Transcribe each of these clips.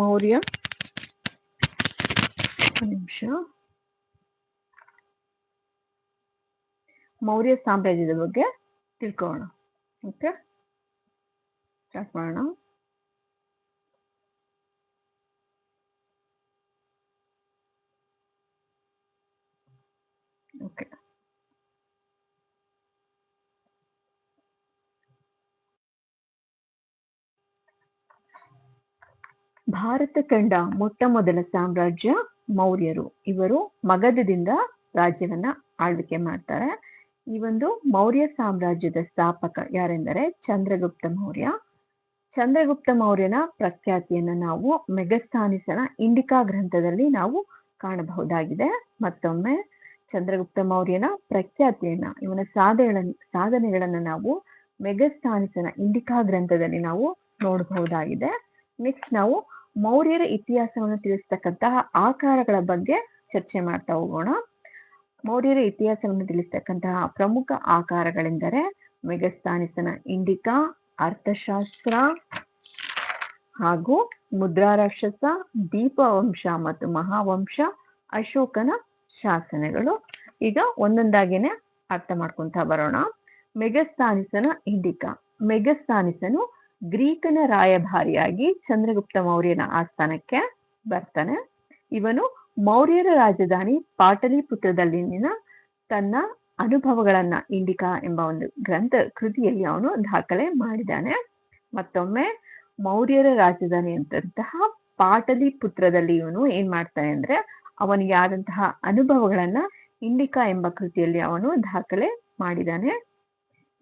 ಮೌರ್ಯ. ನಿಮಿಷ. ಮೌರ್ಯ ಸಾಮ್ರಾಜ್ಯದ ಬಗ್ಗೆ ತಿಳ್ಕೊಳ್ಳೋಣ. ಓಕೆ ಸ್ಟಾರ್ಟ್ ಮಾಡೋಣ ಓಕೆ ಭಾರತ ಕಂಡ ಮೊಟ್ಟ ಮೊದಲ ಸಾಮ್ರಾಜ್ಯ ಮೌರ್ಯರು. ಇವರು ಮಗಧದಿಂದ ರಾಜ್ಯವನ್ನ ಆಳ್ವಿಕೆ ಮಾಡ್ತಾರೆ. ಈ ಒಂದು ಮೌರ್ಯ ಸಾಮ್ರಾಜ್ಯದ ಸ್ಥಾಪಕ ಯಾರೆಂದರೆ ಚಂದ್ರಗುಪ್ತ ಮೌರ್ಯ. ಚಂದ್ರಗುಪ್ತ ಮೌರ್ಯನ ಪ್ರಖ್ಯಾತಿಯನ್ನ ನಾವು ಮೆಗಸ್ಥಾನಿಸನ ಇಂಡಿಕಾ ಗ್ರಂಥದಲ್ಲಿ ನಾವು ಕಾಣಬಹುದಾಗಿದೆ. ಮತ್ತೊಮ್ಮೆ ಚಂದ್ರಗುಪ್ತ ಮೌರ್ಯನ ಪ್ರಖ್ಯಾತಿಯನ್ನ, ಇವನ ಸಾಧನೆಗಳನ್ನ ಸಾಧನೆಗಳನ್ನ ನಾವು ಮೆಗಸ್ಥಾನಿಸನ ಇಂಡಿಕಾ ಗ್ರಂಥದಲ್ಲಿ ನಾವು ನೋಡಬಹುದಾಗಿದೆ. ನೆಕ್ಸ್ಟ್ ನಾವು ಮೌರ್ಯರ ಇತಿಹಾಸವನ್ನು ತಿಳಿಸ್ತಕ್ಕಂತಹ ಆಕಾರಗಳ ಬಗ್ಗೆ ಚರ್ಚೆ ಮಾಡ್ತಾ ಹೋಗೋಣ. ಮೌರ್ಯರ ಇತಿಹಾಸವನ್ನು ತಿಳಿಸ್ತಕ್ಕಂತಹ ಪ್ರಮುಖ ಆಕಾರಗಳೆಂದರೆ ಮೆಗಸ್ತಾನಿಸನ ಇಂಡಿಕಾ, ಅರ್ಥಶಾಸ್ತ್ರ ಹಾಗೂ ಮುದ್ರಾರಾಕ್ಷಸ ದೀಪವಂಶ ಮತ್ತು ಮಹಾವಂಶ, ಅಶೋಕನ ಶಾಸನಗಳು. ಈಗ ಒಂದೊಂದಾಗಿನೇ ಅರ್ಥ ಮಾಡ್ಕೊಂತ ಬರೋಣ. ಮೆಗಸ್ತಾನಿಸನ ಇಂಡಿಕಾ. ಮೆಗಸ್ಥಾನಿಸನು ಗ್ರೀಕನ ರಾಯಭಾರಿಯಾಗಿ ಚಂದ್ರಗುಪ್ತ ಮೌರ್ಯನ ಆಸ್ಥಾನಕ್ಕೆ ಬರ್ತಾನೆ. ಇವನು ಮೌರ್ಯರ ರಾಜಧಾನಿ ಪಾಟಲಿಪುತ್ರದಲ್ಲಿನ ತನ್ನ ಅನುಭವಗಳನ್ನ ಇಂಡಿಕಾ ಎಂಬ ಒಂದು ಗ್ರಂಥ ಕೃತಿಯಲ್ಲಿ ಅವನು ದಾಖಲೆ ಮಾಡಿದ್ದಾನೆ. ಮತ್ತೊಮ್ಮೆ ಮೌರ್ಯರ ರಾಜಧಾನಿ ಅಂತಂತಹ ಪಾಟಲಿಪುತ್ರದಲ್ಲಿ ಇವನು ಏನ್ ಮಾಡ್ತಾನೆ ಅಂದ್ರೆ ಅವನಿಗೆ ಆದಂತಹ ಅನುಭವಗಳನ್ನ ಇಂಡಿಕಾ ಎಂಬ ಕೃತಿಯಲ್ಲಿ ಅವನು ದಾಖಲೆ ಮಾಡಿದ್ದಾನೆ.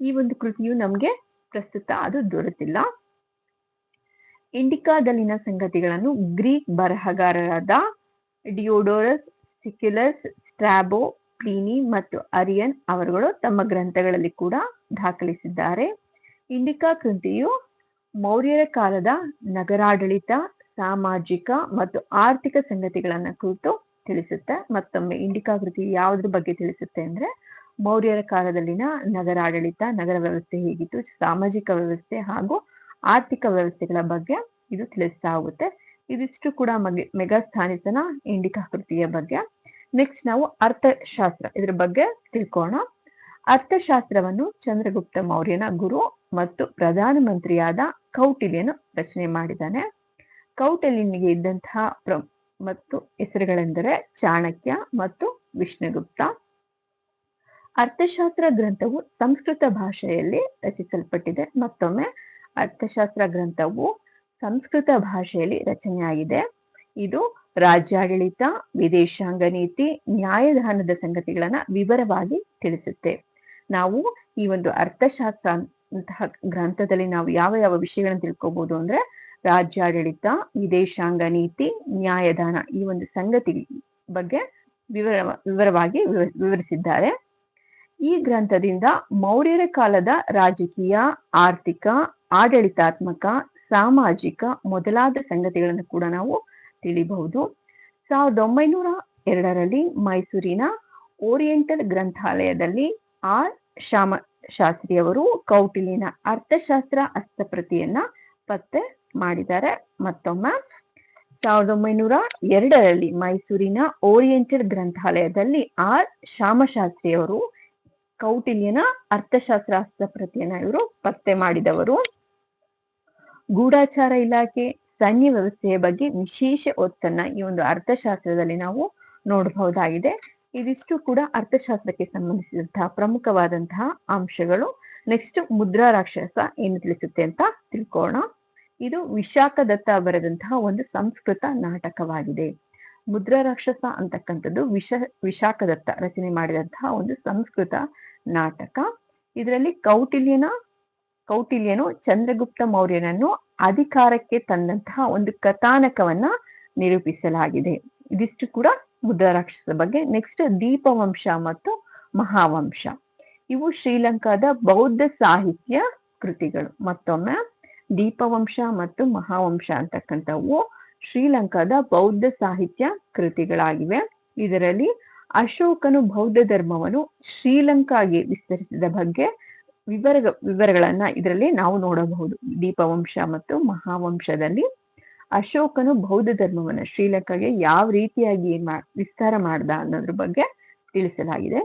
ಈ ಒಂದು ಕೃತಿಯು ನಮ್ಗೆ ಪ್ರಸ್ತುತ ಅದು ದೊರೆತಿಲ್ಲ. ಇಂಡಿಕಾದಲ್ಲಿನ ಸಂಗತಿಗಳನ್ನು ಗ್ರೀಕ್ ಬರಹಗಾರರಾದ ಡಿಯೋಡೋರಸ್, ಸಿಕ್ಯುಲಸ್, ಸ್ಟ್ರಾಬೋ, ಪ್ಲೀನಿ ಮತ್ತು ಅರಿಯನ್ ಅವರುಗಳು ತಮ್ಮ ಗ್ರಂಥಗಳಲ್ಲಿ ಕೂಡ ದಾಖಲಿಸಿದ್ದಾರೆ. ಇಂಡಿಕಾ ಕೃತಿಯು ಮೌರ್ಯರ ಕಾಲದ ನಗರಾಡಳಿತ, ಸಾಮಾಜಿಕ ಮತ್ತು ಆರ್ಥಿಕ ಸಂಗತಿಗಳನ್ನ ಕುರಿತು ತಿಳಿಸುತ್ತೆ. ಮತ್ತೊಮ್ಮೆ ಇಂಡಿಕಾ ಕೃತಿ ಯಾವುದ್ರ ಬಗ್ಗೆ ತಿಳಿಸುತ್ತೆ ಅಂದ್ರೆ ಮೌರ್ಯರ ಕಾಲದಲ್ಲಿನ ನಗರಾಡಳಿತ ನಗರ ವ್ಯವಸ್ಥೆ ಹೇಗಿತ್ತು, ಸಾಮಾಜಿಕ ವ್ಯವಸ್ಥೆ ಹಾಗೂ ಆರ್ಥಿಕ ವ್ಯವಸ್ಥೆಗಳ ಬಗ್ಗೆ ಇದು ತಿಳಿಸ್ತಾ ಹೋಗುತ್ತೆ. ಇದಿಷ್ಟು ಕೂಡ ಮೆಗೆ, ಮೆಗಾ ಸ್ಥಾನಿತನ ಇಂಡಿಕಾ ಕೃತಿಯ ಬಗ್ಗೆ. ನೆಕ್ಸ್ಟ್ ನಾವು ಅರ್ಥಶಾಸ್ತ್ರ, ಇದ್ರ ಬಗ್ಗೆ ತಿಳ್ಕೋಣ ಅರ್ಥಶಾಸ್ತ್ರವನ್ನು ಚಂದ್ರಗುಪ್ತ ಮೌರ್ಯನ ಗುರು ಮತ್ತು ಪ್ರಧಾನಮಂತ್ರಿಯಾದ ಕೌಟಿಲ್ಯನು ರಚನೆ ಮಾಡಿದ್ದಾನೆ. ಕೌಟಿಲ್ಯನಿಗೆ ಇದ್ದಂತಹ ಪ್ರ, ಮತ್ತು ಹೆಸರುಗಳೆಂದರೆ ಚಾಣಕ್ಯ ಮತ್ತು ವಿಷ್ಣುಗುಪ್ತ. ಅರ್ಥಶಾಸ್ತ್ರ ಗ್ರಂಥವು ಸಂಸ್ಕೃತ ಭಾಷೆಯಲ್ಲಿ ರಚಿಸಲ್ಪಟ್ಟಿದೆ. ಮತ್ತೊಮ್ಮೆ, ಅರ್ಥಶಾಸ್ತ್ರ ಗ್ರಂಥವು ಸಂಸ್ಕೃತ ಭಾಷೆಯಲ್ಲಿ ರಚನೆಯಾಗಿದೆ. ಇದು ರಾಜ್ಯಾಡಳಿತ, ವಿದೇಶಾಂಗ ನೀತಿ ನ್ಯಾಯದಾನದ ಸಂಗತಿಗಳನ್ನ ವಿವರವಾಗಿ ತಿಳಿಸುತ್ತೆ. ನಾವು ಈ ಒಂದು ಅರ್ಥಶಾಸ್ತ್ರ ಅಂತಹ ಗ್ರಂಥದಲ್ಲಿ ನಾವು ಯಾವ ಯಾವ ವಿಷಯಗಳನ್ನ ತಿಳ್ಕೊಬಹುದು ಅಂದ್ರೆ, ರಾಜ್ಯಾಡಳಿತ, ವಿದೇಶಾಂಗ ನೀತಿ, ನ್ಯಾಯದಾನ ಈ ಒಂದು ಸಂಗತಿ ಬಗ್ಗೆ ವಿವರ ವಿವರವಾಗಿ ವಿವ- ವಿವರಿಸಿದ್ದಾರೆ. ಈ ಗ್ರಂಥದಿಂದ ಮೌರ್ಯರ ಕಾಲದ ರಾಜಕೀಯ, ಆರ್ಥಿಕ, ಆಡಳಿತಾತ್ಮಕ, ಸಾಮಾಜಿಕ ಮೊದಲಾದ ಸಂಗತಿಗಳನ್ನು ಕೂಡ ನಾವು ತಿಳಿಬಹುದು. ಸಾವಿರದ ಒಂಬೈನೂರ ಎರಡರಲ್ಲಿ ಮೈಸೂರಿನ ಓರಿಯೆಂಟಲ್ ಗ್ರಂಥಾಲಯದಲ್ಲಿ ಆರ್. ಶ್ಯಾಮ ಶಾಸ್ತ್ರಿಯವರು ಕೌಟಿಲಿನ ಅರ್ಥಶಾಸ್ತ್ರ ಹಸ್ತಪ್ರತಿಯನ್ನ ಪತ್ತೆ ಮಾಡಿದ್ದಾರೆ. ಮತ್ತೊಮ್ಮೆ ಸಾವಿರದ ಒಂಬೈನೂರ ಎರಡರಲ್ಲಿ ಮೈಸೂರಿನ ಓರಿಯೆಂಟಲ್ ಗ್ರಂಥಾಲಯದಲ್ಲಿ ಆರ್. ಶ್ಯಾಮಶಾಸ್ತ್ರಿಯವರು ಕೌಟಿಲ್ಯನ ಅರ್ಥಶಾಸ್ತ್ರ ಪ್ರತಿಯನ್ನ ಇವರು ಪತ್ತೆ ಮಾಡಿದವರು. ಗೂಢಾಚಾರ ಇಲಾಖೆ ಸೈನ್ಯ ವ್ಯವಸ್ಥೆಯ ಬಗ್ಗೆ ವಿಶೇಷ ಒತ್ತನ್ನ ಈ ಒಂದು ಅರ್ಥಶಾಸ್ತ್ರದಲ್ಲಿ ನಾವು ನೋಡಬಹುದಾಗಿದೆ. ಇದಿಷ್ಟು ಕೂಡ ಅರ್ಥಶಾಸ್ತ್ರಕ್ಕೆ ಸಂಬಂಧಿಸಿದಂತಹ ಪ್ರಮುಖವಾದಂತಹ ಅಂಶಗಳು. ನೆಕ್ಸ್ಟ್ ಮುದ್ರಾ ರಾಕ್ಷಸ ಏನು ತಿಳಿಸುತ್ತೆ ಅಂತ ತಿಳ್ಕೋಣ ಇದು ವಿಶಾಖ ದತ್ತ ಬರೆದಂತಹ ಒಂದು ಸಂಸ್ಕೃತ ನಾಟಕವಾಗಿದೆ. ಮುದ್ರಾ ರಾಕ್ಷಸ ಅಂತಕ್ಕಂಥದ್ದು ವಿಶ ವಿಶಾಖದತ್ತ ರಚನೆ ಮಾಡಿದಂತಹ ಒಂದು ಸಂಸ್ಕೃತ ನಾಟಕ. ಇದರಲ್ಲಿ ಕೌಟಿಲ್ಯನ, ಕೌಟಿಲ್ಯನು ಚಂದ್ರಗುಪ್ತ ಮೌರ್ಯನನ್ನು ಅಧಿಕಾರಕ್ಕೆ ತಂದಂತಹ ಒಂದು ಕಥಾನಕವನ್ನ ನಿರೂಪಿಸಲಾಗಿದೆ. ಇದಿಷ್ಟು ಕೂಡ ಮುದ್ರಾ ರಾಕ್ಷಸ ಬಗ್ಗೆ. ನೆಕ್ಸ್ಟ್ ದೀಪವಂಶ ಮತ್ತು ಮಹಾವಂಶ. ಇವು ಶ್ರೀಲಂಕಾದ ಬೌದ್ಧ ಸಾಹಿತ್ಯ ಕೃತಿಗಳು. ಮತ್ತೊಮ್ಮೆ ದೀಪವಂಶ ಮತ್ತು ಮಹಾವಂಶ ಅಂತಕ್ಕಂಥವು ಶ್ರೀಲಂಕಾದ ಬೌದ್ಧ ಸಾಹಿತ್ಯ ಕೃತಿಗಳಾಗಿವೆ. ಇದರಲ್ಲಿ ಅಶೋಕನು ಬೌದ್ಧ ಧರ್ಮವನ್ನು ಶ್ರೀಲಂಕಾಗೆ ವಿಸ್ತರಿಸಿದ ಬಗ್ಗೆ ವಿವರ, ವಿವರಗಳನ್ನ ಇದರಲ್ಲಿ ನಾವು ನೋಡಬಹುದು. ದೀಪವಂಶ ಮತ್ತು ಮಹಾವಂಶದಲ್ಲಿ ಅಶೋಕನು ಬೌದ್ಧ ಧರ್ಮವನ್ನ ಶ್ರೀಲಂಕಾಗೆ ಯಾವ ರೀತಿಯಾಗಿ ವಿಸ್ತಾರ ಮಾಡ್ದ ಅನ್ನೋದ್ರ ಬಗ್ಗೆ ತಿಳಿಸಲಾಗಿದೆ.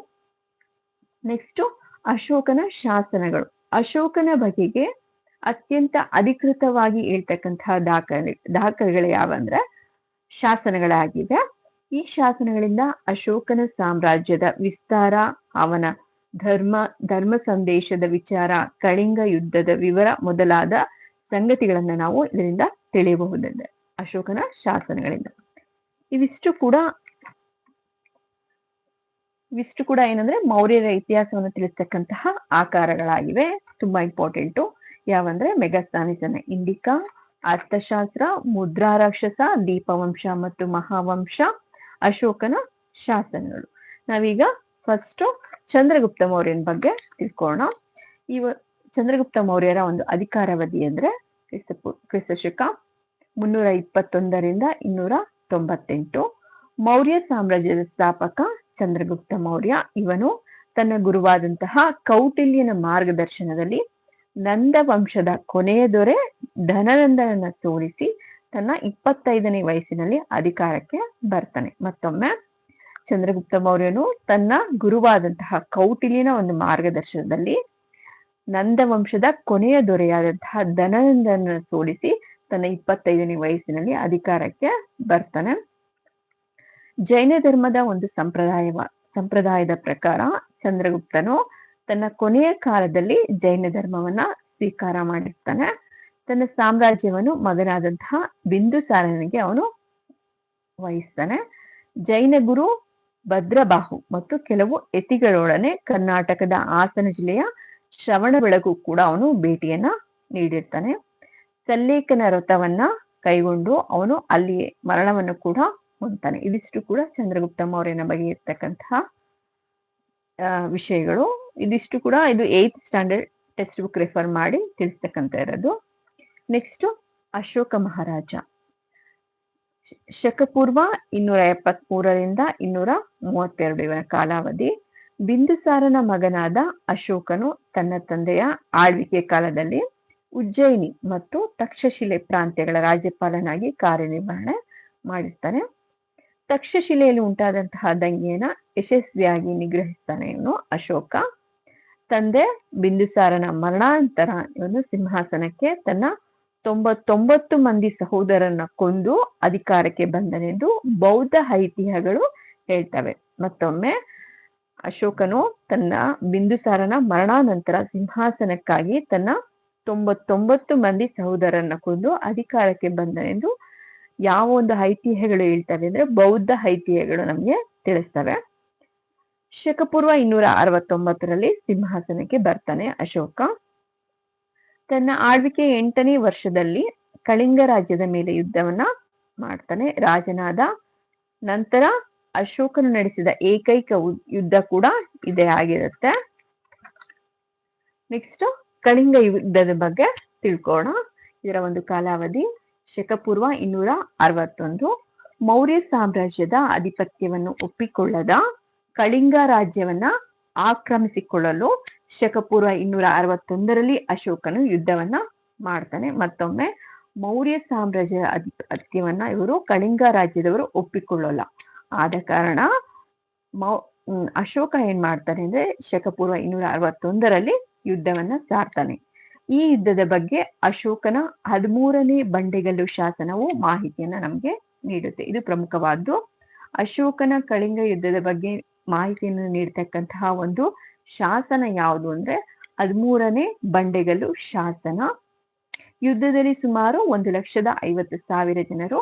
ನೆಕ್ಸ್ಟ್ ಅಶೋಕನ ಶಾಸನಗಳು. ಅಶೋಕನ ಬಗೆಗೆ ಅತ್ಯಂತ ಅಧಿಕೃತವಾಗಿ ಹೇಳ್ತಕ್ಕಂತಹ ದಾಖಲೆ, ದಾಖಲೆಗಳು ಯಾವಂದ್ರೆ ಶಾಸನಗಳಾಗಿದೆ ಈ ಶಾಸನಗಳಿಂದ ಅಶೋಕನ ಸಾಮ್ರಾಜ್ಯದ ವಿಸ್ತಾರ, ಅವನ ಧರ್ಮ ಧರ್ಮ ಸಂದೇಶದ ವಿಚಾರ, ಕಳಿಂಗ ಯುದ್ಧದ ವಿವರ ಮೊದಲಾದ ಸಂಗತಿಗಳನ್ನ ನಾವು ಇದರಿಂದ ತಿಳಿಯಬಹುದಿದೆ ಅಶೋಕನ ಶಾಸನಗಳಿಂದ. ಇವಿಷ್ಟು ಕೂಡ ಇವಿಷ್ಟು ಕೂಡ ಏನಂದ್ರೆ ಮೌರ್ಯರ ಇತಿಹಾಸವನ್ನು ತಿಳಿಸ್ತಕ್ಕಂತಹ ಆಕಾರಗಳಾಗಿವೆ. ತುಂಬಾ ಇಂಪಾರ್ಟೆಂಟು ಯಾವಂದ್ರೆ ಮೆಗಾಸ್ತಾನಿಸನ ಇಂಡಿಕಾ, ಅರ್ಥಶಾಸ್ತ್ರ ಮುದ್ರಾ ರಾಕ್ಷಸ ದೀಪವಂಶ ಮತ್ತು ಮಹಾವಂಶ, ಅಶೋಕನ ಶಾಸನಗಳು. ನಾವೀಗ ಫಸ್ಟ್ ಚಂದ್ರಗುಪ್ತ ಮೌರ್ಯನ ಬಗ್ಗೆ ತಿಳ್ಕೋಣ ಇವ ಚಂದ್ರಗುಪ್ತ ಮೌರ್ಯರ ಒಂದು ಅಧಿಕಾರಾವಧಿ ಅಂದ್ರೆ ಕ್ರಿಸ್ತ ಕ್ರಿಸ್ತಶಕ ಕ್ರಿಸ್ತ ಶಕ ಮುನ್ನೂರ ಇಪ್ಪತ್ತೊಂದರಿಂದ ಇನ್ನೂರ ತೊಂಬತ್ತೆಂಟು ಮೌರ್ಯ ಸಾಮ್ರಾಜ್ಯದ ಸ್ಥಾಪಕ ಚಂದ್ರಗುಪ್ತ ಮೌರ್ಯ. ಇವನು ತನ್ನ ಗುರುವಾದಂತಹ ಕೌಟಿಲ್ಯನ ಮಾರ್ಗದರ್ಶನದಲ್ಲಿ ನಂದ ವಂಶದ ಕೊನೆಯ ದೊರೆ ಧನನಂದನನ್ನ ಸೋಲಿಸಿ ತನ್ನ ಇಪ್ಪತ್ತೈದನೇ ವಯಸ್ಸಿನಲ್ಲಿ ಅಧಿಕಾರಕ್ಕೆ ಬರ್ತಾನೆ. ಮತ್ತೊಮ್ಮೆ ಚಂದ್ರಗುಪ್ತ ಮೌರ್ಯನು ತನ್ನ ಗುರುವಾದಂತಹ ಕೌಟಿಲ್ಯನ ಒಂದು ಮಾರ್ಗದರ್ಶನದಲ್ಲಿ ನಂದ ವಂಶದ ಕೊನೆಯ ದೊರೆಯಾದಂತಹ ಧನನಂದನ ಸೋಲಿಸಿ ತನ್ನ ಇಪ್ಪತ್ತೈದನೇ ವಯಸ್ಸಿನಲ್ಲಿ ಅಧಿಕಾರಕ್ಕೆ ಬರ್ತಾನೆ. ಜೈನ ಧರ್ಮದ ಒಂದು ಸಂಪ್ರದಾಯವ, ಸಂಪ್ರದಾಯದ ಪ್ರಕಾರ ಚಂದ್ರಗುಪ್ತನು ತನ್ನ ಕೊನೆಯ ಕಾಲದಲ್ಲಿ ಜೈನ ಧರ್ಮವನ್ನ ಸ್ವೀಕಾರ ಮಾಡಿರ್ತಾನೆ. ತನ್ನ ಸಾಮ್ರಾಜ್ಯವನ್ನು ಮಗನಾದಂತಹ ಬಿಂದುಸಾರನಿಗೆ ಅವನು ವಹಿಸ್ತಾನೆ. ಜೈನ ಗುರು ಭದ್ರಬಾಹು ಮತ್ತು ಕೆಲವು ಯತಿಗಳೊಡನೆ ಕರ್ನಾಟಕದ ಹಾಸನ ಜಿಲ್ಲೆಯ ಶ್ರವಣಬೆಳಗು ಕೂಡ ಅವನು ಭೇಟಿಯನ್ನ ನೀಡಿರ್ತಾನೆ. ಸಲ್ಲೇಖನ ವ್ರತವನ್ನ ಕೈಗೊಂಡು ಅವನು ಅಲ್ಲಿಯೇ ಮರಣವನ್ನು ಕೂಡ ಹೊಂದ್ತಾನೆ. ಇದಿಷ್ಟು ಕೂಡ ಚಂದ್ರಗುಪ್ತ ಮೌರ್ಯನ ಬಗ್ಗೆ ಇರ್ತಕ್ಕಂತಹ ವಿಷಯಗಳು. ಇದಿಷ್ಟು ಕೂಡ ಇದು ಏತ್ ಸ್ಟ್ಯಾಂಡರ್ಡ್ ಟೆಕ್ಸ್ಟ್ ಬುಕ್ ರೆಫರ್ ಮಾಡಿ ತಿಳಿಸ್ತಕ್ಕಂತ ಇರೋದು. ನೆಕ್ಸ್ಟ್ ಅಶೋಕ ಮಹಾರಾಜ. ಶಕಪೂರ್ವ ಇನ್ನೂರ ಎಪ್ಪತ್ ಮೂರರಿಂದ ಇನ್ನೂರ ಮೂವತ್ತೆರಡು ಇವರ ಕಾಲಾವಧಿ. ಬಿಂದುಸಾರನ ಮಗನಾದ ಅಶೋಕನು ತನ್ನ ತಂದೆಯ ಆಳ್ವಿಕೆ ಕಾಲದಲ್ಲಿ ಉಜ್ಜಯಿನಿ ಮತ್ತು ತಕ್ಷಶಿಲೆ ಪ್ರಾಂತ್ಯಗಳ ರಾಜ್ಯಪಾಲನಾಗಿ ಕಾರ್ಯನಿರ್ವಹಣೆ ಮಾಡಿರ್ತಾನೆ. ತಕ್ಷಶಿಲೆಯಲ್ಲಿ ಉಂಟಾದಂತಹ ದಂಗೆಯನ್ನ ಯಶಸ್ವಿಯಾಗಿ ನಿಗ್ರಹಿಸ್ತಾನೆ ಇವನು ಅಶೋಕ. ತಂದೆ ಬಿಂದುಸಾರನ ಮರಣಾಂತರ ಇವನು ಸಿಂಹಾಸನಕ್ಕೆ ತನ್ನ ತೊಂಬತ್ತೊಂಬತ್ತು ಮಂದಿ ಸಹೋದರನ ಕೊಂದು ಅಧಿಕಾರಕ್ಕೆ ಬಂದನೆಂದು ಬೌದ್ಧ ಐತಿಹ್ಯಗಳು ಹೇಳ್ತವೆ. ಮತ್ತೊಮ್ಮೆ ಅಶೋಕನು ತನ್ನ ಬಿಂದುಸಾರನ ಮರಣಾನಂತರ ಸಿಂಹಾಸನಕ್ಕಾಗಿ ತನ್ನ ತೊಂಬತ್ತೊಂಬತ್ತು ಮಂದಿ ಸಹೋದರನ್ನ ಕೊಂದು ಅಧಿಕಾರಕ್ಕೆ ಬಂದನೆಂದು ಯಾವ ಒಂದು ಐತಿಹ್ಯಗಳು ಹೇಳ್ತವೆ ಅಂದ್ರೆ ಬೌದ್ಧ ಐತಿಹ್ಯಗಳು ನಮ್ಗೆ ತಿಳಿಸ್ತವೆ. ಶಕಪೂರ್ವ ಇನ್ನೂರ ಅರವತ್ತೊಂಬತ್ತರಲ್ಲಿ ಸಿಂಹಾಸನಕ್ಕೆ ಬರ್ತಾನೆ ಅಶೋಕ. ತನ್ನ ಆಳ್ವಿಕೆ ಎಂಟನೇ ವರ್ಷದಲ್ಲಿ ಕಳಿಂಗ ರಾಜ್ಯದ ಮೇಲೆ ಯುದ್ಧವನ್ನ ಮಾಡ್ತಾನೆ ರಾಜನಾದ ನಂತರ ಅಶೋಕನು ನಡೆಸಿದ ಏಕೈಕ ಯುದ್ಧ ಕೂಡ ಇದೇ ಆಗಿರುತ್ತೆ. ನೆಕ್ಸ್ಟ್ ಕಳಿಂಗ ಯುದ್ಧದ ಬಗ್ಗೆ ತಿಳ್ಕೋಣ. ಇದರ ಒಂದು ಕಾಲಾವಧಿ ಶಕಪೂರ್ವ ಇನ್ನೂರ ಅರವತ್ತೊಂದು. ಮೌರ್ಯ ಸಾಮ್ರಾಜ್ಯದ ಆಧಿಪತ್ಯವನ್ನು ಒಪ್ಪಿಕೊಳ್ಳದ ಕಳಿಂಗ ರಾಜ್ಯವನ್ನ ಆಕ್ರಮಿಸಿಕೊಳ್ಳಲು ಶಕಪೂರ್ವ ಇನ್ನೂರ ಅರವತ್ತೊಂದರಲ್ಲಿ ಅಶೋಕನು ಯುದ್ಧವನ್ನ ಮಾಡ್ತಾನೆ. ಮತ್ತೊಮ್ಮೆ ಮೌರ್ಯ ಸಾಮ್ರಾಜ್ಯ ಅತ್ಯವನ್ನ ಇವರು ಕಳಿಂಗ ರಾಜ್ಯದವರು ಒಪ್ಪಿಕೊಳ್ಳಲ್ಲ. ಆದ ಕಾರಣ ಮೌ ಅಶೋಕ ಏನ್ ಮಾಡ್ತಾನೆ ಅಂದ್ರೆ ಶಕಪೂರ್ವ ಇನ್ನೂರ ಅರವತ್ತೊಂದರಲ್ಲಿ ಯುದ್ಧವನ್ನ ಸಾರ್ತಾನೆ. ಈ ಯುದ್ಧದ ಬಗ್ಗೆ ಅಶೋಕನ ಹದಿಮೂರನೇ ಬಂಡೆಗಲ್ಲು ಶಾಸನವು ಮಾಹಿತಿಯನ್ನ ನಮ್ಗೆ ನೀಡುತ್ತೆ. ಇದು ಪ್ರಮುಖವಾದ್ದು. ಅಶೋಕನ ಕಳಿಂಗ ಯುದ್ಧದ ಬಗ್ಗೆ ಮಾಹಿತಿಯನ್ನು ನೀಡ್ತಕ್ಕಂತಹ ಒಂದು ಶಾಸನ ಯಾವುದು ಅಂದ್ರೆ ಹದಿಮೂರನೇ ಬಂಡೆಗಲ್ಲು ಶಾಸನ. ಯುದ್ಧದಲ್ಲಿ ಸುಮಾರು ಒಂದು ಲಕ್ಷದ ಐವತ್ತು ಸಾವಿರ ಜನರು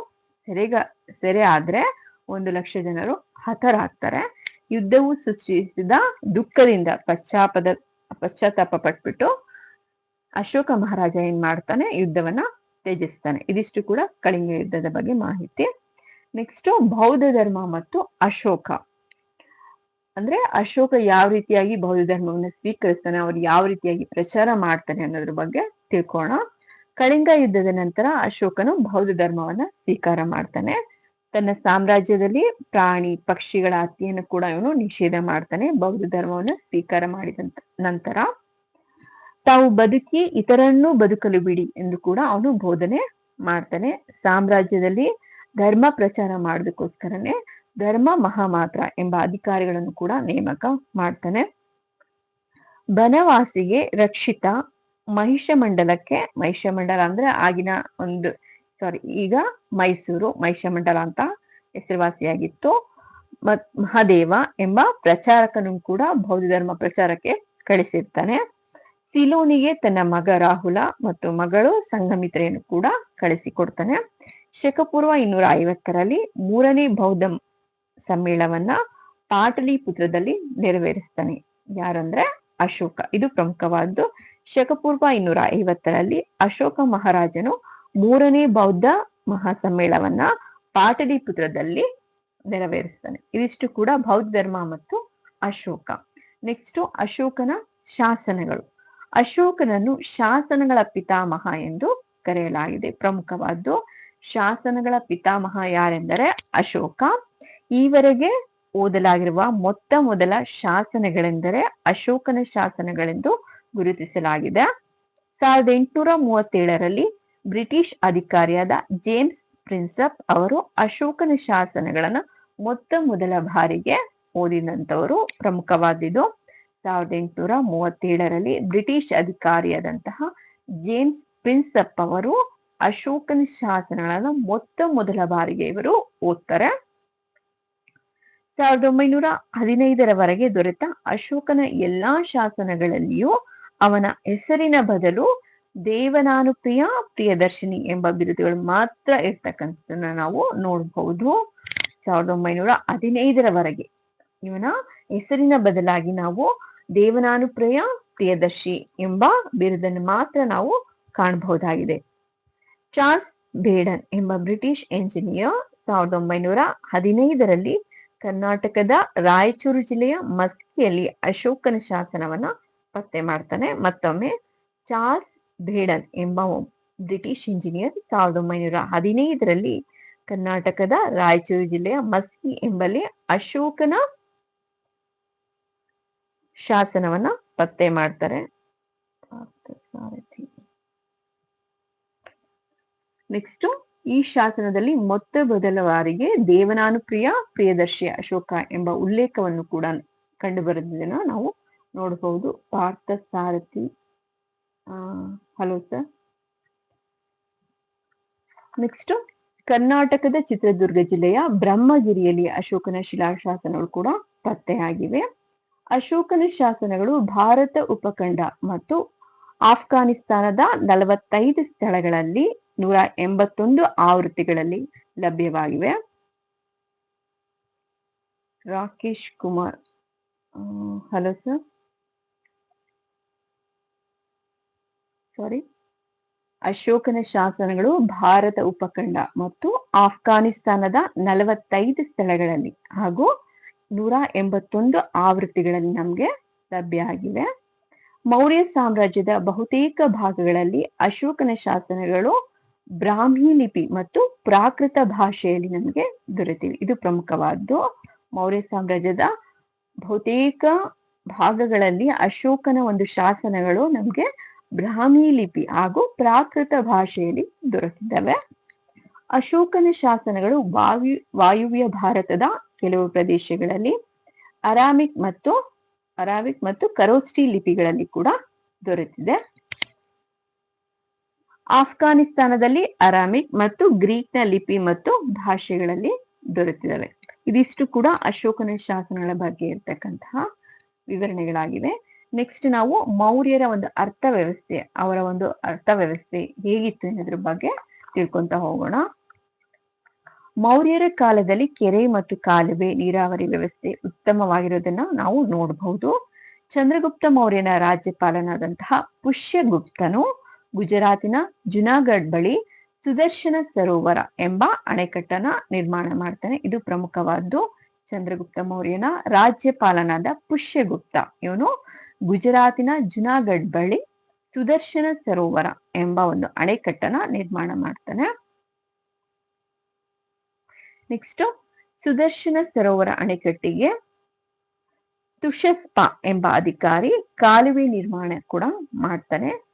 ಸೆರೆಗ, ಸೆರೆ ಆದ್ರೆ ಒಂದು ಲಕ್ಷ ಜನರು ಹತರಾಗ್ತಾರೆ. ಯುದ್ಧವು ಸೃಷ್ಟಿಸಿದ ದುಃಖದಿಂದ ಪಶ್ಚಾಪದ ಪಶ್ಚಾತ್ತಾಪ ಪಟ್ಬಿಟ್ಟು ಅಶೋಕ ಮಹಾರಾಜ ಏನ್ ಮಾಡ್ತಾನೆ? ಯುದ್ಧವನ್ನ ತ್ಯಜಿಸ್ತಾನೆ. ಇದಿಷ್ಟು ಕೂಡ ಕಳಿಂಗ ಯುದ್ಧದ ಬಗ್ಗೆ ಮಾಹಿತಿ. ನೆಕ್ಸ್ಟ್ ಬೌದ್ಧ ಧರ್ಮ ಮತ್ತು ಅಶೋಕ. ಅಂದ್ರೆ ಅಶೋಕ ಯಾವ ರೀತಿಯಾಗಿ ಬೌದ್ಧ ಧರ್ಮವನ್ನು ಸ್ವೀಕರಿಸ್ತಾನೆ, ಅವ್ರು ಯಾವ ರೀತಿಯಾಗಿ ಪ್ರಚಾರ ಮಾಡ್ತಾನೆ ಅನ್ನೋದ್ರ ಬಗ್ಗೆ ತಿಳ್ಕೋಣ ಕಳಿಂಗ ಯುದ್ಧದ ನಂತರ ಅಶೋಕನು ಬೌದ್ಧ ಧರ್ಮವನ್ನ ಸ್ವೀಕಾರ ಮಾಡ್ತಾನೆ. ತನ್ನ ಸಾಮ್ರಾಜ್ಯದಲ್ಲಿ ಪ್ರಾಣಿ ಪಕ್ಷಿಗಳ ಹತ್ಯೆಯನ್ನು ಕೂಡ ಇವನು ನಿಷೇಧ ಮಾಡ್ತಾನೆ ಬೌದ್ಧ ಧರ್ಮವನ್ನ ಸ್ವೀಕಾರ ಮಾಡಿದ ನಂತರ. ತಾವು ಬದುಕಿ ಇತರನ್ನು ಬದುಕಲು ಬಿಡಿ ಎಂದು ಕೂಡ ಅವನು ಬೋಧನೆ ಮಾಡ್ತಾನೆ. ಸಾಮ್ರಾಜ್ಯದಲ್ಲಿ ಧರ್ಮ ಪ್ರಚಾರ ಮಾಡೋದಕ್ಕೋಸ್ಕರನೇ ಧರ್ಮ ಮಹಾಮಾತ್ರ ಎಂಬ ಅಧಿಕಾರಿಗಳನ್ನು ಕೂಡ ನೇಮಕ ಮಾಡ್ತಾನೆ. ಬನವಾಸಿಗೆ ರಕ್ಷಿತ ಮಹಿಷ ಮಂಡಲಕ್ಕೆ ಮಹಿಷ ಮಂಡಲ ಅಂದ್ರೆ ಆಗಿನ ಒಂದು ಸಾರಿ ಈಗ ಮೈಸೂರು ಮಹಿಷ ಮಂಡಲ ಅಂತ ಹೆಸರುವಾಸಿಯಾಗಿತ್ತು. ಮತ್ ಮಹಾದೇವ ಎಂಬ ಪ್ರಚಾರಕನು ಕೂಡ ಬೌದ್ಧ ಧರ್ಮ ಪ್ರಚಾರಕ್ಕೆ ಕಳಿಸಿರ್ತಾನೆ. ಸಿಲೋನಿಗೆ ತನ್ನ ಮಗ ರಾಹುಲ ಮತ್ತು ಮಗಳು ಸಂಗಮಿತ್ರೆಯನ್ನು ಕೂಡ ಕಳಿಸಿಕೊಡ್ತಾನೆ. ಶಕಪೂರ್ವ ಇನ್ನೂರ ಐವತ್ತರಲ್ಲಿ ಮೂರನೇ ಬೌದ್ಧ ಸಮ್ಮೇಳನವನ್ನ ಪಾಟಲಿಪುತ್ರದಲ್ಲಿ ನೆರವೇರಿಸ್ತಾನೆ. ಯಾರಂದ್ರೆ ಅಶೋಕ. ಇದು ಪ್ರಮುಖವಾದ್ದು. ಶಕಪೂರ್ವ ಇನ್ನೂರ ಐವತ್ತರಲ್ಲಿ ಅಶೋಕ ಮಹಾರಾಜನು ಮೂರನೇ ಬೌದ್ಧ ಮಹಾಸಮ್ಮೇಳವನ್ನ ಪಾಟಲಿಪುತ್ರದಲ್ಲಿ ನೆರವೇರಿಸ್ತಾನೆ. ಇದಿಷ್ಟು ಕೂಡ ಬೌದ್ಧ ಧರ್ಮ ಮತ್ತು ಅಶೋಕ. ನೆಕ್ಸ್ಟ್ ಅಶೋಕನ ಶಾಸನಗಳು. ಅಶೋಕನನ್ನು ಶಾಸನಗಳ ಪಿತಾಮಹ ಎಂದು ಕರೆಯಲಾಗಿದೆ. ಪ್ರಮುಖವಾದ್ದು ಶಾಸನಗಳ ಪಿತಾಮಹ ಯಾರೆಂದರೆ ಅಶೋಕ. ಈವರೆಗೆ ಓದಲಾಗಿರುವ ಮೊತ್ತ ಮೊದಲ ಶಾಸನಗಳೆಂದರೆ ಅಶೋಕನ ಶಾಸನಗಳೆಂದು ಗುರುತಿಸಲಾಗಿದೆ. ಸಾವಿರದ ಎಂಟುನೂರ ಮೂವತ್ತೇಳರಲ್ಲಿ ಬ್ರಿಟಿಷ್ ಅಧಿಕಾರಿಯಾದ ಜೇಮ್ಸ್ ಪ್ರಿನ್ಸಪ್ ಅವರು ಅಶೋಕನ ಶಾಸನಗಳನ್ನು ಮೊತ್ತ ಮೊದಲ ಬಾರಿಗೆ ಓದಿದಂತವರು ಪ್ರಮುಖವಾದಿದ್ದು. ಸಾವಿರದ ಎಂಟುನೂರ ಮೂವತ್ತೇಳರಲ್ಲಿ ಬ್ರಿಟಿಷ್ ಅಧಿಕಾರಿಯಾದಂತಹ ಜೇಮ್ಸ್ ಪ್ರಿನ್ಸಪ್ ಅವರು ಅಶೋಕನ ಶಾಸನಗಳನ್ನು ಮೊತ್ತ ಮೊದಲ ಬಾರಿಗೆ ಇವರು ಓದ್ತಾರೆ. ಸಾವಿರದ ಒಂಬೈನೂರ ಹದಿನೈದರವರೆಗೆ ದೊರೆತ ಅಶೋಕನ ಎಲ್ಲಾ ಶಾಸನಗಳಲ್ಲಿಯೂ ಅವನ ಹೆಸರಿನ ಬದಲು ದೇವನಾನುಪ್ರಿಯ, ಪ್ರಿಯದರ್ಶಿನಿ ಎಂಬ ಬಿರುದುಗಳು ಮಾತ್ರ ಇರ್ತಕ್ಕಂಥದ್ದನ್ನ ನಾವು ನೋಡಬಹುದು. ಸಾವಿರದ ಒಂಬೈನೂರ ಹದಿನೈದರವರೆಗೆ ಇವನ ಹೆಸರಿನ ಬದಲಾಗಿ ನಾವು ದೇವನಾನುಪ್ರಿಯ, ಪ್ರಿಯದರ್ಶಿ ಎಂಬ ಬಿರುದನ್ನು ಮಾತ್ರ ನಾವು ಕಾಣಬಹುದಾಗಿದೆ. ಚಾರ್ಲ್ಸ್ ಬೇಡನ್ ಎಂಬ ಬ್ರಿಟಿಷ್ ಎಂಜಿನಿಯರ್ ಸಾವಿರದ ಒಂಬೈನೂರ ಹದಿನೈದರಲ್ಲಿ ಕರ್ನಾಟಕದ ರಾಯಚೂರು ಜಿಲ್ಲೆಯ ಮಸ್ಕಿಯಲ್ಲಿ ಅಶೋಕನ ಶಾಸನವನ್ನ ಪತ್ತೆ ಮಾಡ್ತಾನೆ. ಮತ್ತೊಮ್ಮೆ ಚಾರ್ಲ್ಸ್ ಭೇಡನ್ ಎಂಬ ಬ್ರಿಟಿಷ್ ಇಂಜಿನಿಯರ್ ಸಾವಿರದ ಒಂಬೈನೂರ ಹದಿನೈದರಲ್ಲಿ ಕರ್ನಾಟಕದ ರಾಯಚೂರು ಜಿಲ್ಲೆಯ ಮಸ್ಕಿ ಎಂಬಲ್ಲಿ ಅಶೋಕನ ಶಾಸನವನ್ನ ಪತ್ತೆ ಮಾಡ್ತಾರೆ. ನೆಕ್ಸ್ಟ್ ಈ ಶಾಸನದಲ್ಲಿ ಮೊತ್ತ ಮೊದಲ ಬಾರಿಗೆ ದೇವನಾನುಪ್ರಿಯ ಪ್ರಿಯದರ್ಶಿ ಅಶೋಕ ಎಂಬ ಉಲ್ಲೇಖವನ್ನು ಕೂಡ ಕಂಡು ಬರೆದಿದ್ದನ್ನು ನಾವು ನೋಡಬಹುದು. ಪಾರ್ಥ ಸಾರಥಿ. ಆ, ಹಲೋ ಸರ್. ನೆಕ್ಸ್ಟ್ ಕರ್ನಾಟಕದ ಚಿತ್ರದುರ್ಗ ಜಿಲ್ಲೆಯ ಬ್ರಹ್ಮಗಿರಿಯಲ್ಲಿ ಅಶೋಕನ ಶಿಲಾಶಾಸನಗಳು ಕೂಡ ಪತ್ತೆಯಾಗಿವೆ. ಅಶೋಕನ ಶಾಸನಗಳು ಭಾರತ ಉಪಖಂಡ ಮತ್ತು ಆಫ್ಘಾನಿಸ್ತಾನದ ನಲವತ್ತೈದು ಸ್ಥಳಗಳಲ್ಲಿ ನೂರ ಎಂಬತ್ತೊಂದು ಆವೃತ್ತಿಗಳಲ್ಲಿ ಲಭ್ಯವಾಗಿವೆ. Rakesh Kumar hello sir. Sorry ಅಶೋಕನ ಶಾಸನಗಳು ಭಾರತ ಉಪಖಂಡ ಮತ್ತು ಆಫ್ಘಾನಿಸ್ತಾನದ ನಲವತ್ತೈದು ಸ್ಥಳಗಳಲ್ಲಿ ಹಾಗೂ ನೂರ ಎಂಬತ್ತೊಂದು ಆವೃತ್ತಿಗಳಲ್ಲಿ ನಮ್ಗೆ ಲಭ್ಯ ಆಗಿವೆ. ಮೌರ್ಯ ಸಾಮ್ರಾಜ್ಯದ ಬಹುತೇಕ ಭಾಗಗಳಲ್ಲಿ ಅಶೋಕನ ಶಾಸನಗಳು ಬ್ರಾಹ್ಮಿ ಲಿಪಿ ಮತ್ತು ಪ್ರಾಕೃತ ಭಾಷೆಯಲ್ಲಿ ನಮಗೆ ದೊರೆತಿವೆ. ಇದು ಪ್ರಮುಖವಾದ್ದು. ಮೌರ್ಯ ಸಾಮ್ರಾಜ್ಯದ ಬಹುತೇಕ ಭಾಗಗಳಲ್ಲಿ ಅಶೋಕನ ಒಂದು ಶಾಸನಗಳು ನಮಗೆ ಬ್ರಾಹ್ಮಿ ಲಿಪಿ ಹಾಗೂ ಪ್ರಾಕೃತ ಭಾಷೆಯಲ್ಲಿ ದೊರೆತಿದ್ದಾವೆ. ಅಶೋಕನ ಶಾಸನಗಳು ವಾಯು, ವಾಯುವ್ಯ ಭಾರತದ ಕೆಲವು ಪ್ರದೇಶಗಳಲ್ಲಿ, ಅರಾಮಿಕ್ ಮತ್ತು ಅರಾಮಿಕ್ ಮತ್ತು ಕರೋಸ್ಟಿ ಲಿಪಿಗಳಲ್ಲಿ ಕೂಡ ದೊರೆತಿದೆ. ಆಫ್ಘಾನಿಸ್ತಾನದಲ್ಲಿ ಅರಾಮಿಕ್ ಮತ್ತು ಗ್ರೀಕ್ನ ಲಿಪಿ ಮತ್ತು ಭಾಷೆಗಳಲ್ಲಿ ದೊರೆತಿದ್ದಾವೆ. ಇದಿಷ್ಟು ಕೂಡ ಅಶೋಕನ ಶಾಸನಗಳ ಬಗ್ಗೆ ಇರ್ತಕ್ಕಂತಹ ವಿವರಣೆಗಳಾಗಿವೆ. ನೆಕ್ಸ್ಟ್ ನಾವು ಮೌರ್ಯರ ಒಂದು ಅರ್ಥ ವ್ಯವಸ್ಥೆ, ಅವರ ಒಂದು ಅರ್ಥ ವ್ಯವಸ್ಥೆ ಹೇಗಿತ್ತು ಅನ್ನೋದ್ರ ಬಗ್ಗೆ ತಿಳ್ಕೊಂತ ಹೋಗೋಣ. ಮೌರ್ಯರ ಕಾಲದಲ್ಲಿ ಕೆರೆ ಮತ್ತು ಕಾಲುವೆ, ನೀರಾವರಿ ವ್ಯವಸ್ಥೆ ಉತ್ತಮವಾಗಿರೋದನ್ನ ನಾವು ನೋಡಬಹುದು. ಚಂದ್ರಗುಪ್ತ ಮೌರ್ಯನ ರಾಜ್ಯಪಾಲನಾದಂತಹ ಪುಷ್ಯಗುಪ್ತನು ಗುಜರಾತಿನ ಜುನಾಗಢ್ ಬಳಿ ಸುದರ್ಶನ ಸರೋವರ ಎಂಬ ಅಣೆಕಟ್ಟನ ನಿರ್ಮಾಣ ಮಾಡ್ತಾನೆ. ಇದು ಪ್ರಮುಖವಾದ್ದು. ಚಂದ್ರಗುಪ್ತ ಮೌರ್ಯನ ರಾಜ್ಯಪಾಲನಾದ ಪುಷ್ಯಗುಪ್ತ. ಇವನು ಗುಜರಾತಿನ ಜುನಾಗಢ್ ಬಳಿ ಸುದರ್ಶನ ಸರೋವರ ಎಂಬ ಒಂದು ಅಣೆಕಟ್ಟನ ನಿರ್ಮಾಣ ಮಾಡ್ತಾನೆ. ನೆಕ್ಸ್ಟ್ ಸುದರ್ಶನ ಸರೋವರ ಅಣೆಕಟ್ಟಿಗೆ ತುಷಸ್ಪ ಎಂಬ ಅಧಿಕಾರಿ ಕಾಲುವೆ ನಿರ್ಮಾಣ ಕೂಡ ಮಾಡ್ತಾನೆ.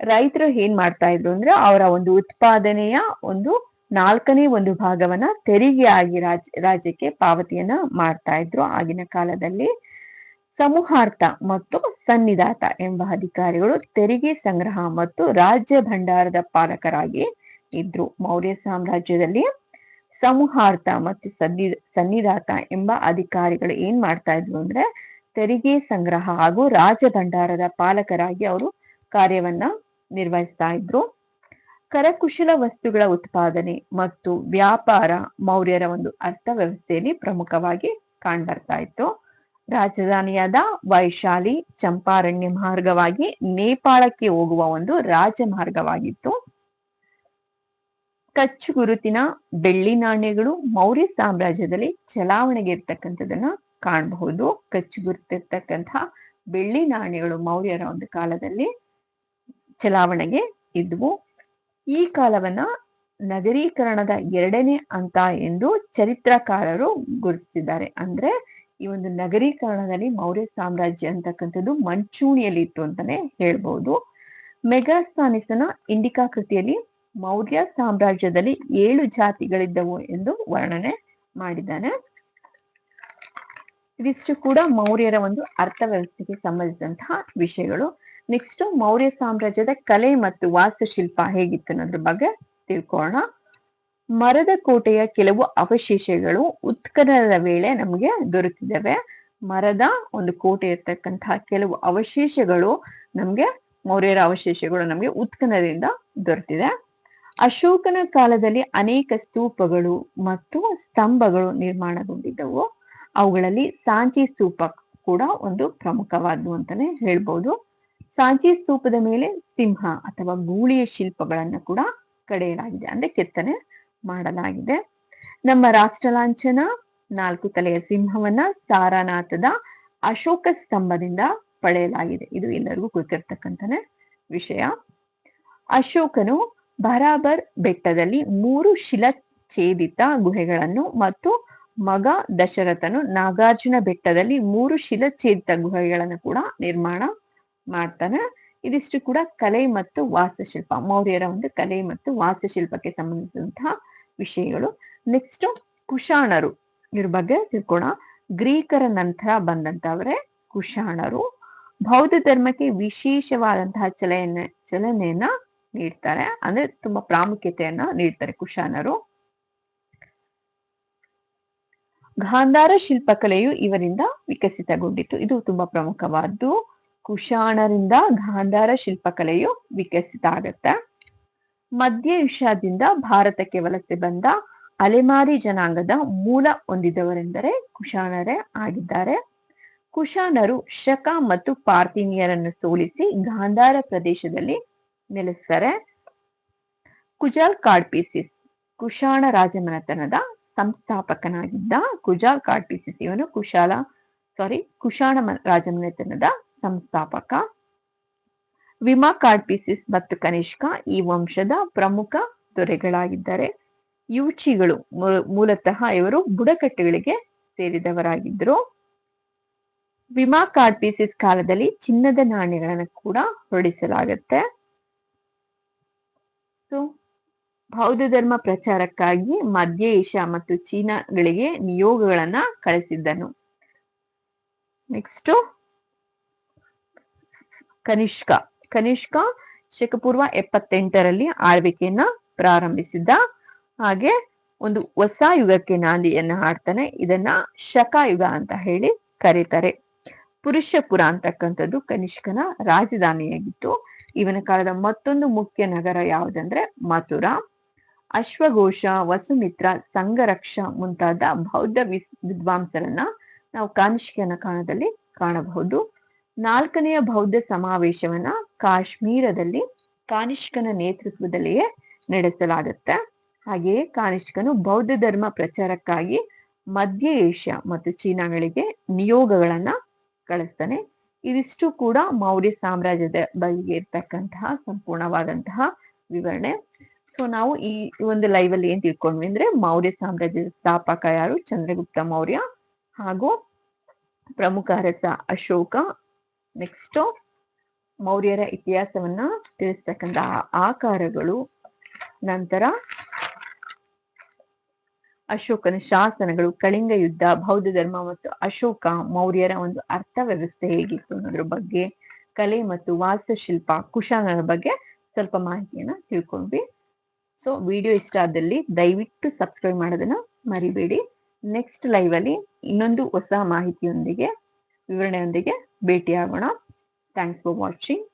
ರೈತರು ಏನ್ ಮಾಡ್ತಾ ಇದ್ರು ಅಂದ್ರೆ ಅವರ ಒಂದು ಉತ್ಪಾದನೆಯ ಒಂದು ನಾಲ್ಕನೇ ಒಂದು ಭಾಗವನ್ನ ತೆರಿಗೆಯಾಗಿ ರಾಜ್, ರಾಜ್ಯಕ್ಕೆ ಪಾವತಿಯನ್ನ ಮಾಡ್ತಾ ಇದ್ರು ಆಗಿನ ಕಾಲದಲ್ಲಿ. ಸಮೂಹಾರ್ಥ ಮತ್ತು ಸನ್ನಿಧಾತ ಎಂಬ ಅಧಿಕಾರಿಗಳು ತೆರಿಗೆ ಸಂಗ್ರಹ ಮತ್ತು ರಾಜ್ಯ ಭಂಡಾರದ ಪಾಲಕರಾಗಿ ಇದ್ರು. ಮೌರ್ಯ ಸಾಮ್ರಾಜ್ಯದಲ್ಲಿ ಸಮೂಹಾರ್ಥ ಮತ್ತು ಸನ್ನಿ, ಸನ್ನಿಧಾತ ಎಂಬ ಅಧಿಕಾರಿಗಳು ಏನ್ ಮಾಡ್ತಾ ಇದ್ರು ಅಂದ್ರೆ ತೆರಿಗೆ ಸಂಗ್ರಹ ಹಾಗೂ ರಾಜ ಭಂಡಾರದ ಪಾಲಕರಾಗಿ ಅವರು ಕಾರ್ಯವನ್ನ ನಿರ್ವಹಿಸ್ತಾ ಇದ್ರು. ಕರಕುಶಲ ವಸ್ತುಗಳ ಉತ್ಪಾದನೆ ಮತ್ತು ವ್ಯಾಪಾರ ಮೌರ್ಯರ ಒಂದು ಅರ್ಥವ್ಯವಸ್ಥೆಯಲ್ಲಿ ಪ್ರಮುಖವಾಗಿ ಕಾಣ್ಬರ್ತಾ ಇತ್ತು. ರಾಜಧಾನಿಯಾದ ವೈಶಾಲಿ ಚಂಪಾರಣ್ಯ ಮಾರ್ಗವಾಗಿ ನೇಪಾಳಕ್ಕೆ ಹೋಗುವ ಒಂದು ರಾಜಮಾರ್ಗವಾಗಿತ್ತು. ಕಚ್ಚು ಗುರುತಿನ ಬೆಳ್ಳಿ ನಾಣ್ಯಗಳು ಮೌರ್ಯ ಸಾಮ್ರಾಜ್ಯದಲ್ಲಿ ಚಲಾವಣೆಗೆ ಇರ್ತಕ್ಕಂಥದನ್ನ ಕಾಣಬಹುದು. ಕಚ್ಚು ಗುರುತಿರ್ತಕ್ಕಂತಹ ಬೆಳ್ಳಿ ನಾಣ್ಯಗಳು ಮೌರ್ಯರ ಒಂದು ಕಾಲದಲ್ಲಿ ಚಲಾವಣೆಗೆ ಇದ್ವು. ಈ ಕಾಲವನ್ನ ನಗರೀಕರಣದ ಎರಡನೇ ಹಂತ ಎಂದು ಚರಿತ್ರಕಾರರು ಗುರುತಿಸಿದ್ದಾರೆ. ಅಂದ್ರೆ ಈ ಒಂದು ನಗರೀಕರಣದಲ್ಲಿ ಮೌರ್ಯ ಸಾಮ್ರಾಜ್ಯ ಅಂತಕ್ಕಂಥದ್ದು ಮಂಚೂಣಿಯಲ್ಲಿ ಇತ್ತು ಅಂತಾನೆ ಹೇಳ್ಬಹುದು ಮೆಗಾಸ್ತಾನಿಸನ ಇಂಡಿಕಾ ಕೃತಿಯಲ್ಲಿ ಮೌರ್ಯ ಸಾಮ್ರಾಜ್ಯದಲ್ಲಿ ಏಳು ಜಾತಿಗಳಿದ್ದವು ಎಂದು ವರ್ಣನೆ ಮಾಡಿದ್ದಾನೆ. ಇದಿಷ್ಟು ಕೂಡ ಮೌರ್ಯರ ಒಂದು ಅರ್ಥ ವ್ಯವಸ್ಥೆಗೆ ಸಂಬಂಧಿಸಿದಂತಹ ವಿಷಯಗಳು. ನೆಕ್ಸ್ಟ್ ಮೌರ್ಯ ಸಾಮ್ರಾಜ್ಯದ ಕಲೆ ಮತ್ತು ವಾಸ್ತುಶಿಲ್ಪ ಹೇಗಿತ್ತು ಅನ್ನೋದ್ರ ಬಗ್ಗೆ ತಿಳ್ಕೊಳ್ಳೋಣ ಮರದ ಕೋಟೆಯ ಕೆಲವು ಅವಶೇಷಗಳು ಉತ್ಖನನದ ವೇಳೆ ನಮಗೆ ದೊರೆತಿದ್ದಾವೆ ಮರದ ಒಂದು ಕೋಟೆ ಇರ್ತಕ್ಕಂತಹ ಕೆಲವು ಅವಶೇಷಗಳು ನಮ್ಗೆ, ಮೌರ್ಯರ ಅವಶೇಷಗಳು ನಮಗೆ ಉತ್ಖನದಿಂದ ದೊರೆತಿದೆ. ಅಶೋಕನ ಕಾಲದಲ್ಲಿ ಅನೇಕ ಸ್ತೂಪಗಳು ಮತ್ತು ಸ್ತಂಭಗಳು ನಿರ್ಮಾಣಗೊಂಡಿದ್ದವು. ಅವುಗಳಲ್ಲಿ ಸಾಂಚಿ ಸ್ತೂಪ ಕೂಡ ಒಂದು ಪ್ರಮುಖವಾದ್ದು ಅಂತಾನೆ ಹೇಳ್ಬೋದು. ಸಾಂಚಿ ಸ್ತೂಪದ ಮೇಲೆ ಸಿಂಹ ಅಥವಾ ಗೂಳಿಯ ಶಿಲ್ಪಗಳನ್ನು ಕೂಡ ಕಡೆಯಲಾಗಿದೆ. ಅಂದ್ರೆ ಕೆತ್ತನೆ ಮಾಡಲಾಗಿದೆ. ನಮ್ಮ ರಾಷ್ಟ್ರ ಲಾಂಛನ ನಾಲ್ಕು ತಲೆಯ ಸಿಂಹವನ್ನ ಸಾರಾನಾಥದ ಅಶೋಕ ಸ್ತಂಭದಿಂದ ಪಡೆಯಲಾಗಿದೆ. ಇದು ಎಲ್ಲರಿಗೂ ಗೊತ್ತಿರ್ತಕ್ಕಂಥನೇ ವಿಷಯ. ಅಶೋಕನು ಬರಾಬರ್ ಬೆಟ್ಟದಲ್ಲಿ ಮೂರು ಶಿಲಛೇದಿತ ಗುಹೆಗಳನ್ನು ಮತ್ತು ಮಗ ದಶರಥನು ನಾಗಾರ್ಜುನ ಬೆಟ್ಟದಲ್ಲಿ ಮೂರು ಶಿಲಛೇದಿತ ಗುಹೆಗಳನ್ನು ಕೂಡ ನಿರ್ಮಾಣ ಮಾಡ್ತಾನೆ. ಇದಿಷ್ಟು ಕೂಡ ಕಲೆ ಮತ್ತು ವಾಸ್ತುಶಿಲ್ಪ, ಮೌರ್ಯರ ಒಂದು ಕಲೆ ಮತ್ತು ವಾಸ್ತುಶಿಲ್ಪಕ್ಕೆ ಸಂಬಂಧಿಸಿದಂತಹ ವಿಷಯಗಳು. ನೆಕ್ಸ್ಟ್ ಕುಶಾಣರು ಇವ್ರ ಬಗ್ಗೆ ತಿಳ್ಕೊಣ. ಗ್ರೀಕರ ನಂತರ ಬಂದಂತವರೇ ಕುಶಾಣರು. ಬೌದ್ಧ ಧರ್ಮಕ್ಕೆ ವಿಶೇಷವಾದಂತಹ ಚಲನೆ, ಚಲನೆಯನ್ನ ನೀಡ್ತಾರೆ. ಅಂದ್ರೆ ತುಂಬಾ ಪ್ರಾಮುಖ್ಯತೆಯನ್ನ ನೀಡ್ತಾರೆ ಕುಶಾಣರು. ಗಾಂಧಾರ ಶಿಲ್ಪಕಲೆಯು ಇವರಿಂದ ವಿಕಸಿತಗೊಂಡಿತು ಇದು ತುಂಬಾ ಪ್ರಮುಖವಾದ್ದು. ಕುಶಾಣರಿಂದ ಗಾಂಧಾರ ಶಿಲ್ಪಕಲೆಯು ವಿಕಸಿತ ಆಗತ್ತೆ ಮಧ್ಯ ಏಷ್ಯಾದಿಂದ ಭಾರತಕ್ಕೆ ವಲಸೆ ಬಂದ ಅಲೆಮಾರಿ ಜನಾಂಗದ ಮೂಲ ಹೊಂದಿದವರೆಂದರೆ ಕುಶಾಣರೇ ಆಗಿದ್ದಾರೆ. ಕುಶಾಣರು ಶಕ ಮತ್ತು ಪಾರ್ಥಿನಿಯರನ್ನು ಸೋಲಿಸಿ ಗಾಂಧಾರ ಪ್ರದೇಶದಲ್ಲಿ ನೆಲೆಸ್ತಾರೆ ಕುಜಾಲ್ ಕಾಡ್ಪಿಸಿಸ್ ಕುಶಾಣ ರಾಜಮನೆತನದ ಸಂಸ್ಥಾಪಕನಾಗಿದ್ದ ಕುಜಾಲ್ ಕಾಡ್ಪಿಸಿಸ್ ಇವನು ಕುಶಾಲ ಸಾರಿ ಕುಶಾಣ ರಾಜಮನೆತನದ ಸಂಸ್ಥಾಪಕ. ವಿಮಾ ಕಾಡ್ಪೀಸಿಸ್ ಮತ್ತು ಕನಿಷ್ಕ ಈ ವಂಶದ ಪ್ರಮುಖ ದೊರೆಗಳಾಗಿದ್ದಾರೆ. ಯುಚಿಗಳು ಮೂಲತಃ ಇವರು ಬುಡಕಟ್ಟುಗಳಿಗೆ ಸೇರಿದವರಾಗಿದ್ದರು. ವಿಮಾ ಕಾಡ್ಪೀಸಿಸ್ ಕಾಲದಲ್ಲಿ ಚಿನ್ನದ ನಾಣ್ಯಗಳನ್ನು ಕೂಡ ಹೊರಡಿಸಲಾಗತ್ತೆ. ಸೊ, ಬೌದ್ಧ ಧರ್ಮ ಪ್ರಚಾರಕ್ಕಾಗಿ ಮಧ್ಯ ಏಷ್ಯಾ ಮತ್ತು ಚೀನಾಗಳಿಗೆ ನಿಯೋಗಗಳನ್ನ ಕಳಿಸಿದ್ದನು. ನೆಕ್ಸ್ಟ್ ಕನಿಷ್ಕ. ಕನಿಷ್ಕ ಶಕಪೂರ್ವ ಎಪ್ಪತ್ತೆಂಟರಲ್ಲಿ ಆಳ್ವಿಕೆಯನ್ನ ಪ್ರಾರಂಭಿಸಿದ್ದ. ಹಾಗೆ ಒಂದು ಹೊಸ ಯುಗಕ್ಕೆ ನಾಂದಿಯನ್ನ ಹಾಡ್ತಾನೆ. ಇದನ್ನ ಶಕಯುಗ ಅಂತ ಹೇಳಿ ಕರೀತಾರೆ. ಪುರುಷಪುರ ಅಂತಕ್ಕಂಥದ್ದು ಕನಿಷ್ಕನ ರಾಜಧಾನಿಯಾಗಿತ್ತು. ಇವನ ಕಾಲದ ಮತ್ತೊಂದು ಮುಖ್ಯ ನಗರ ಯಾವುದಂದ್ರೆ ಮಥುರಾ. ಅಶ್ವಘೋಷ, ವಸುಮಿತ್ರ, ಸಂಘರಕ್ಷ ಮುಂತಾದ ಬೌದ್ಧ ವಿಸ್, ವಿದ್ವಾಂಸರನ್ನ ನಾವು ಕನಿಷ್ಕನ ಕಾಲದಲ್ಲಿ ಕಾಣಬಹುದು. ನಾಲ್ಕನೆಯ ಬೌದ್ಧ ಸಮಾವೇಶವನ್ನ ಕಾಶ್ಮೀರದಲ್ಲಿ ಕಾನಿಷ್ಕನ ನೇತೃತ್ವದಲ್ಲಿಯೇ ನಡೆಸಲಾಗುತ್ತೆ. ಹಾಗೆಯೇ ಕಾನಿಷ್ಕನು ಬೌದ್ಧ ಧರ್ಮ ಪ್ರಚಾರಕ್ಕಾಗಿ ಮಧ್ಯ ಏಷ್ಯಾ ಮತ್ತು ಚೀನಾಗಳಿಗೆ ನಿಯೋಗಗಳನ್ನ ಕಳಿಸ್ತಾನೆ. ಇದಿಷ್ಟು ಕೂಡ ಮೌರ್ಯ ಸಾಮ್ರಾಜ್ಯದ ಬಗ್ಗೆ ಇರ್ತಕ್ಕಂತಹ ಸಂಪೂರ್ಣವಾದಂತಹ ವಿವರಣೆ. ಸೊ ನಾವು ಈ ಒಂದು ಲೈವ್ ಅಲ್ಲಿ ಏನ್ ತಿಳ್ಕೊಂಡ್ವಿ ಅಂದ್ರೆ ಮೌರ್ಯ ಸಾಮ್ರಾಜ್ಯದ ಸ್ಥಾಪಕ ಯಾರು? ಚಂದ್ರಗುಪ್ತ ಮೌರ್ಯ ಹಾಗೂ ಪ್ರಮುಖ ಅರಸ ಅಶೋಕ ನೆಕ್ಸ್ಟ್ ಮೌರ್ಯರ ಇತಿಹಾಸವನ್ನ ತಿಳಿಸ್ತಕ್ಕಂತ ಆಕಾರಗಳು. ನಂತರ ಅಶೋಕನ ಶಾಸನಗಳು, ಕಳಿಂಗ ಯುದ್ಧ, ಬೌದ್ಧ ಧರ್ಮ ಮತ್ತು ಅಶೋಕ ಮೌರ್ಯರ ಒಂದು ಅರ್ಥ ವ್ಯವಸ್ಥೆ ಹೇಗಿತ್ತು ಅನ್ನೋದ್ರ ಬಗ್ಗೆ, ಕಲೆ ಮತ್ತು ವಾಸ್ತುಶಿಲ್ಪ ಕುಶಾನರ ಬಗ್ಗೆ ಸ್ವಲ್ಪ ಮಾಹಿತಿಯನ್ನ ತಿಳ್ಕೊಂಡ್ವಿ. ಸೊ ವಿಡಿಯೋ ಇಷ್ಟ ಆದಲ್ಲಿ ದಯವಿಟ್ಟು ಸಬ್ಸ್ಕ್ರೈಬ್ ಮಾಡೋದನ್ನ ಮರಿಬೇಡಿ. ನೆಕ್ಸ್ಟ್ ಲೈವ್ ಅಲ್ಲಿ ಇನ್ನೊಂದು ಹೊಸ ಮಾಹಿತಿಯೊಂದಿಗೆ, ವಿವರಣೆಯೊಂದಿಗೆ ಭೇಟಿಯಾಗೋಣ ಥ್ಯಾಂಕ್ಸ್ ಫಾರ್ ವಾಚಿಂಗ್